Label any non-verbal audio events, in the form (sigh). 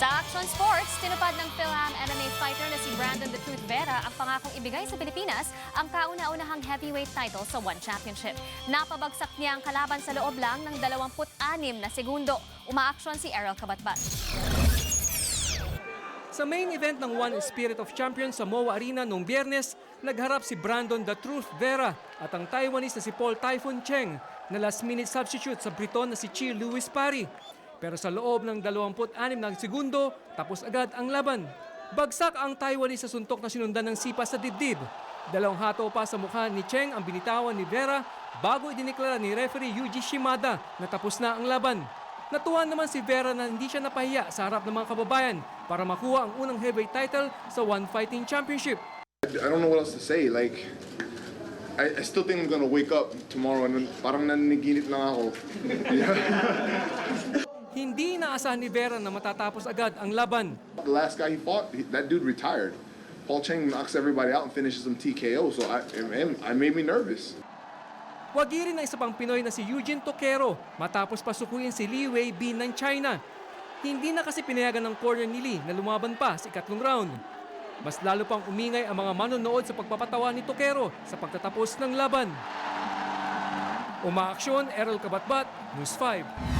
Sa Action Sports, tinupad ng PhilAm MMA fighter na si Brandon The Truth Vera ang pangakong ibigay sa Pilipinas ang kauna-unahang heavyweight title sa One Championship. Napabagsak niya ang kalaban sa loob lang ng 26 na segundo. Umaaksyon si Errol Kabatbat. Sa main event ng One Spirit of Champions sa MOA Arena noong biyernes, nagharap si Brandon The Truth Vera at ang Taiwanese na si Paul Typhoon Cheng na last-minute substitute sa Briton na si Chi Louis Pari. Pero sa loob ng 26 na segundo, tapos agad ang laban. Bagsak ang Taiwanese sa suntok na sinundan ng sipa sa dibdib. Dalawang hato pa sa mukha ni Cheng ang binitawan ni Vera bago idineklara ni referee Yuji Shimada na tapos na ang laban. Natuwa naman si Vera na hindi siya napahiya sa harap ng mga kababayan para makuha ang unang heavyweight title sa One Fighting Championship. I don't know what else to say. Like, I, I still think I'm gonna wake up tomorrow and parang naniniginip lang ako. (laughs) Hindi inaasahan ni Vera na matatapos agad ang laban. The last guy he fought, that dude retired. Paul Cheng knocks everybody out and finishes them TKO. So I, it, it made me nervous. Wagi rin ang isa pang Pinoy na si Eugene Tokero matapos pasukuin si Li Wei Bin ng China. Hindi na kasi pinayagan ng corner ni Lee na lumaban pa sa ikatlong round. Mas lalo pang umingay ang mga manonood sa pagpapatawa ni Tokero sa pagtatapos ng laban. Umaaksyon, Errol Kabatbat, News 5.